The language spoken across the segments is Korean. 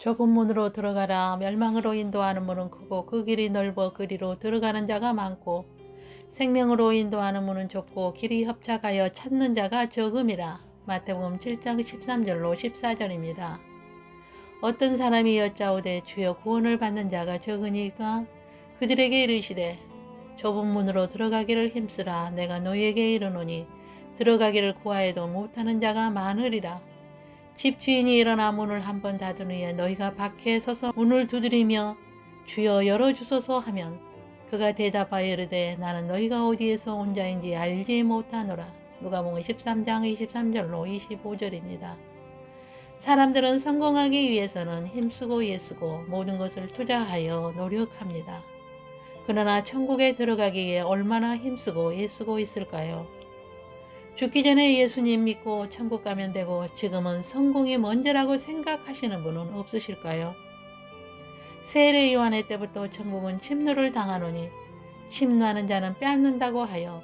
좁은 문으로 들어가라. 멸망으로 인도하는 문은 크고 그 길이 넓어 그리로 들어가는 자가 많고 생명으로 인도하는 문은 좁고 길이 협착하여 찾는 자가 적음이라. 마태복음 7장 13절로 14절입니다. 어떤 사람이 여짜오되 주여 구원을 받는 자가 적으니까 그들에게 이르시되 좁은 문으로 들어가기를 힘쓰라 내가 너희에게 이르노니 들어가기를 구하여도 못하는 자가 많으리라. 집 주인이 일어나 문을 한 번 닫은 후에 너희가 밖에 서서 문을 두드리며 주여 열어주소서 하면 그가 대답하여 이르되 나는 너희가 어디에서 온 자인지 알지 못하노라. 누가복음 13장 23절로 25절입니다. 사람들은 성공하기 위해서는 힘쓰고 애쓰고 모든 것을 투자하여 노력합니다. 그러나 천국에 들어가기 위해 얼마나 힘쓰고 애쓰고 있을까요? 죽기 전에 예수님 믿고 천국 가면 되고 지금은 성공이 먼저라고 생각하시는 분은 없으실까요? 세례 요한의 때부터 천국은 침노를 당하노니 침노하는 자는 빼앗는다고 하여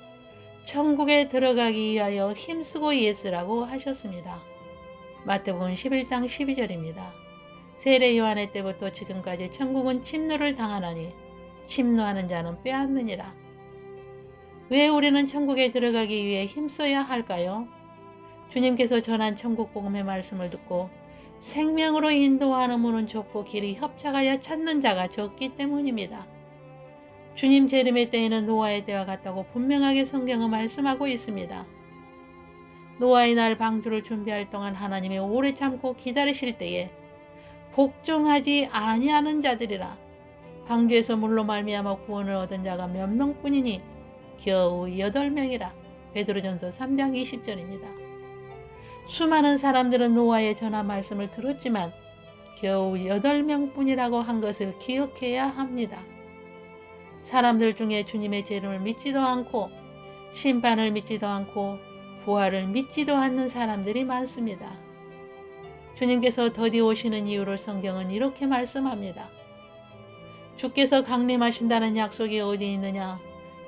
천국에 들어가기 위하여 힘쓰고 예수라고 하셨습니다. 마태복음 11장 12절입니다. 세례 요한의 때부터 지금까지 천국은 침노를 당하나니 침노하는 자는 빼앗느니라. 왜 우리는 천국에 들어가기 위해 힘써야 할까요? 주님께서 전한 천국 복음의 말씀을 듣고 생명으로 인도하는 문은 좁고 길이 협착하여 찾는 자가 적기 때문입니다. 주님 재림의 때에는 노아의 때와 같다고 분명하게 성경은 말씀하고 있습니다. 노아의 날 방주를 준비할 동안 하나님이 오래 참고 기다리실 때에 복종하지 아니하는 자들이라 방주에서 물로 말미암아 구원을 얻은 자가 몇 명뿐이니 겨우 여덟 명이라 베드로전서 3장 20절입니다. 수많은 사람들은 노아의 전한 말씀을 들었지만 겨우 여덟 명뿐이라고 한 것을 기억해야 합니다. 사람들 중에 주님의 재림을 믿지도 않고 심판을 믿지도 않고 부활을 믿지도 않는 사람들이 많습니다. 주님께서 더디 오시는 이유를 성경은 이렇게 말씀합니다. 주께서 강림하신다는 약속이 어디 있느냐?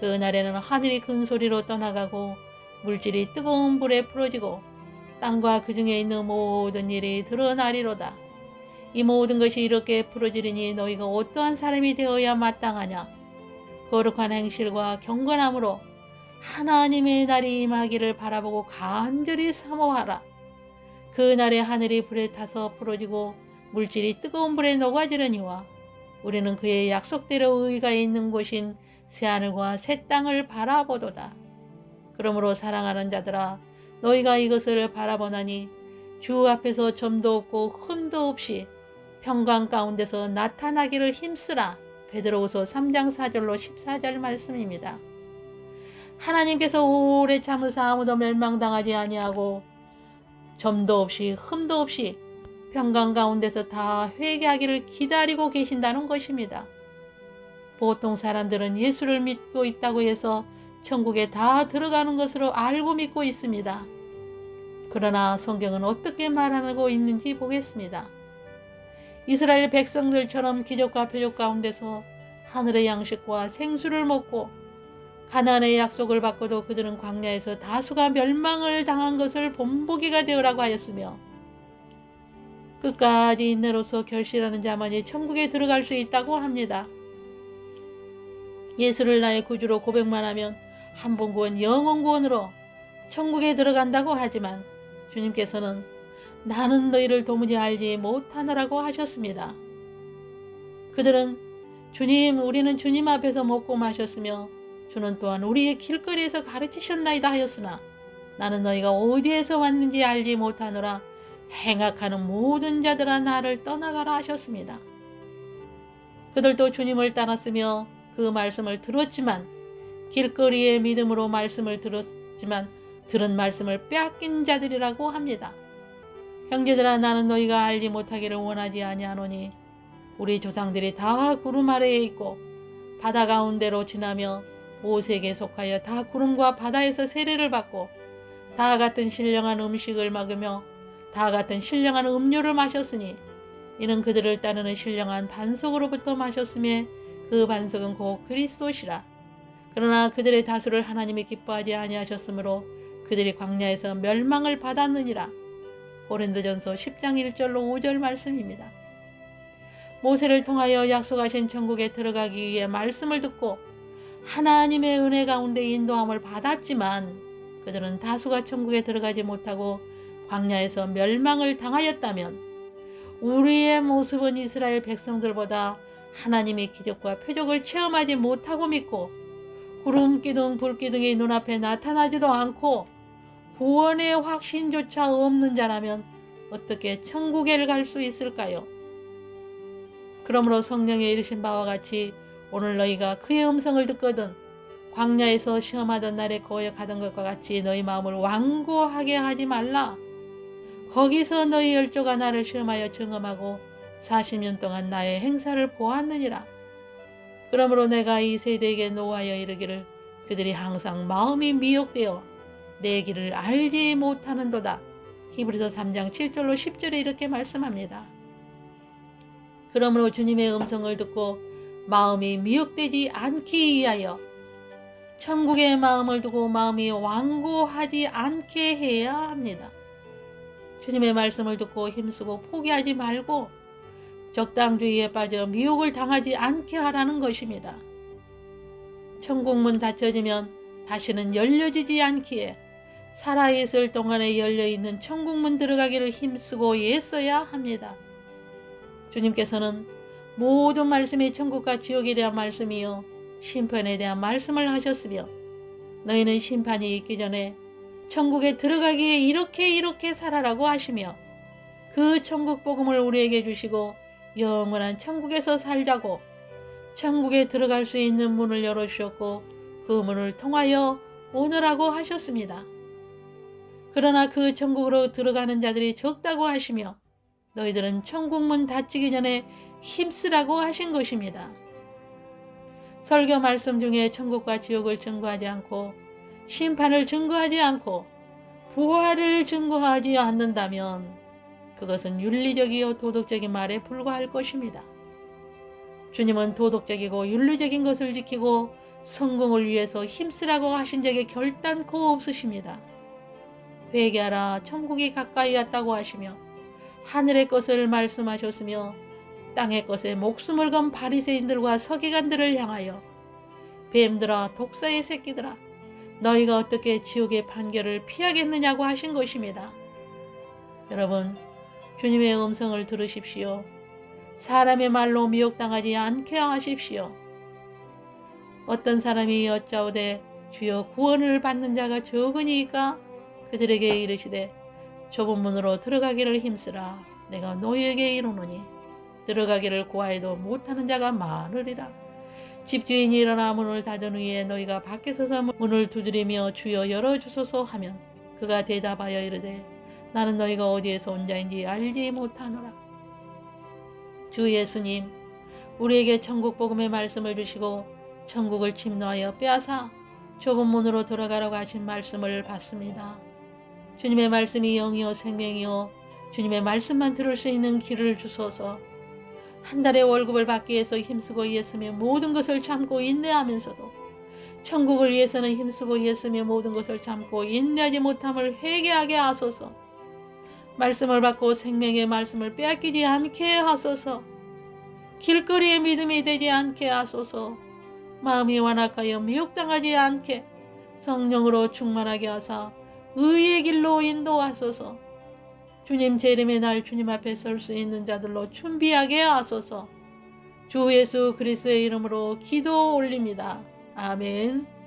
그 날에는 하늘이 큰 소리로 떠나가고 물질이 뜨거운 불에 풀어지고 땅과 그 중에 있는 모든 일이 드러나리로다. 이 모든 것이 이렇게 풀어지리니 너희가 어떠한 사람이 되어야 마땅하냐? 거룩한 행실과 경건함으로 하나님의 날이 임하기를 바라보고 간절히 사모하라. 그 날에 하늘이 불에 타서 풀어지고 물질이 뜨거운 불에 녹아지려니와 우리는 그의 약속대로 의가 있는 곳인 새하늘과 새 땅을 바라보도다. 그러므로 사랑하는 자들아 너희가 이것을 바라보나니 주 앞에서 점도 없고 흠도 없이 평강 가운데서 나타나기를 힘쓰라. 베드로후서 3장 4절로 14절 말씀입니다. 하나님께서 오래 참으사 아무도 멸망당하지 아니하고 점도 없이 흠도 없이 평강 가운데서 다 회개하기를 기다리고 계신다는 것입니다. 보통 사람들은 예수를 믿고 있다고 해서 천국에 다 들어가는 것으로 알고 믿고 있습니다. 그러나 성경은 어떻게 말하고 있는지 보겠습니다. 이스라엘 백성들처럼 기적과 표적 가운데서 하늘의 양식과 생수를 먹고 가나안의 약속을 받고도 그들은 광야에서 다수가 멸망을 당한 것을 본보기가 되어라고 하였으며 끝까지 인내로서 결실하는 자만이 천국에 들어갈 수 있다고 합니다. 예수를 나의 구주로 고백만 하면 한 번 구원 영원 구원으로 천국에 들어간다고 하지만 주님께서는 나는 너희를 도무지 알지 못하노라고 하셨습니다. 그들은 주님, 우리는 주님 앞에서 먹고 마셨으며 주는 또한 우리의 길거리에서 가르치셨나이다 하였으나 나는 너희가 어디에서 왔는지 알지 못하노라 행악하는 모든 자들아 나를 떠나가라 하셨습니다. 그들도 주님을 따랐으며 그 말씀을 들었지만 길거리의 믿음으로 말씀을 들었지만 들은 말씀을 빼앗긴 자들이라고 합니다. 형제들아 나는 너희가 알지 못하기를 원하지 아니하노니 우리 조상들이 다 구름 아래에 있고 바다 가운데로 지나며 모세에게 속하여 다 구름과 바다에서 세례를 받고 다 같은 신령한 음식을 먹으며 다 같은 신령한 음료를 마셨으니 이는 그들을 따르는 신령한 반석으로부터 마셨음에 그 반석은 곧 그리스도시라. 그러나 그들의 다수를 하나님이 기뻐하지 아니하셨으므로 그들이 광야에서 멸망을 받았느니라. 고린도전서 10장 1절로 5절 말씀입니다. 모세를 통하여 약속하신 천국에 들어가기 위해 말씀을 듣고 하나님의 은혜 가운데 인도함을 받았지만 그들은 다수가 천국에 들어가지 못하고 광야에서 멸망을 당하였다면 우리의 모습은 이스라엘 백성들보다 하나님의 기적과 표적을 체험하지 못하고 믿고 구름 기둥 불 기둥이 눈앞에 나타나지도 않고 구원의 확신조차 없는 자라면 어떻게 천국에 갈 수 있을까요? 그러므로 성령에 이르신 바와 같이 오늘 너희가 그의 음성을 듣거든 광야에서 시험하던 날에 거역하던 것과 같이 너희 마음을 완고하게 하지 말라. 거기서 너희 열조가 나를 시험하여 증험하고 40년 동안 나의 행사를 보았느니라. 그러므로 내가 이 세대에게 노하여 이르기를 그들이 항상 마음이 미혹되어 내 길을 알지 못하는도다. 히브리서 3장 7절로 10절에 이렇게 말씀합니다. 그러므로 주님의 음성을 듣고 마음이 미혹되지 않기 위하여 천국의 마음을 두고 마음이 완고하지 않게 해야 합니다. 주님의 말씀을 듣고 힘쓰고 포기하지 말고 적당주의에 빠져 미혹을 당하지 않게 하라는 것입니다. 천국문 닫혀지면 다시는 열려지지 않기에 살아있을 동안에 열려있는 천국문 들어가기를 힘쓰고 애써야 합니다. 주님께서는 모든 말씀이 천국과 지옥에 대한 말씀이요 심판에 대한 말씀을 하셨으며 너희는 심판이 있기 전에 천국에 들어가기에 이렇게 이렇게 살아라고 하시며 그 천국 복음을 우리에게 주시고 영원한 천국에서 살자고 천국에 들어갈 수 있는 문을 열어주셨고 그 문을 통하여 오너라고 하셨습니다. 그러나 그 천국으로 들어가는 자들이 적다고 하시며 너희들은 천국문 닫히기 전에 힘쓰라고 하신 것입니다. 설교 말씀 중에 천국과 지옥을 증거하지 않고 심판을 증거하지 않고 부활을 증거하지 않는다면 그것은 윤리적이요 도덕적인 말에 불과할 것입니다. 주님은 도덕적이고 윤리적인 것을 지키고 성공을 위해서 힘쓰라고 하신 적이 결단코 없으십니다. 회개하라 천국이 가까이 왔다고 하시며 하늘의 것을 말씀하셨으며 땅의 것에 목숨을 건 바리새인들과 서기관들을 향하여 뱀들아 독사의 새끼들아 너희가 어떻게 지옥의 판결을 피하겠느냐고 하신 것입니다. 여러분 주님의 음성을 들으십시오. 사람의 말로 미혹당하지 않게 하십시오. 어떤 사람이 여짜오되 주여 구원을 받는 자가 적으니까 그들에게 이르시되 좁은 문으로 들어가기를 힘쓰라 내가 너희에게 이르노니 들어가기를 구하여도 못하는 자가 많으리라 집주인이 일어나 문을 닫은 후에 너희가 밖에 서서 문을 두드리며 주여 열어주소서 하면 그가 대답하여 이르되 나는 너희가 어디에서 온 자인지 알지 못하노라. 주 예수님 우리에게 천국 복음의 말씀을 주시고 천국을 침노하여 빼앗아 좁은 문으로 들어가라고 하신 말씀을 받습니다. 주님의 말씀이 영이요 생명이요 주님의 말씀만 들을 수 있는 길을 주소서. 한 달의 월급을 받기 위해서 힘쓰고 일했으며 모든 것을 참고 인내하면서도 천국을 위해서는 힘쓰고 일했으며 모든 것을 참고 인내하지 못함을 회개하게 하소서 말씀을 받고 생명의 말씀을 빼앗기지 않게 하소서 길거리의 믿음이 되지 않게 하소서 마음이 완악하여 미혹당하지 않게 성령으로 충만하게 하사 의의 길로 인도하소서. 주님 재림의 날 주님 앞에 설 수 있는 자들로 준비하게 하소서. 주 예수 그리스도의 이름으로 기도 올립니다. 아멘.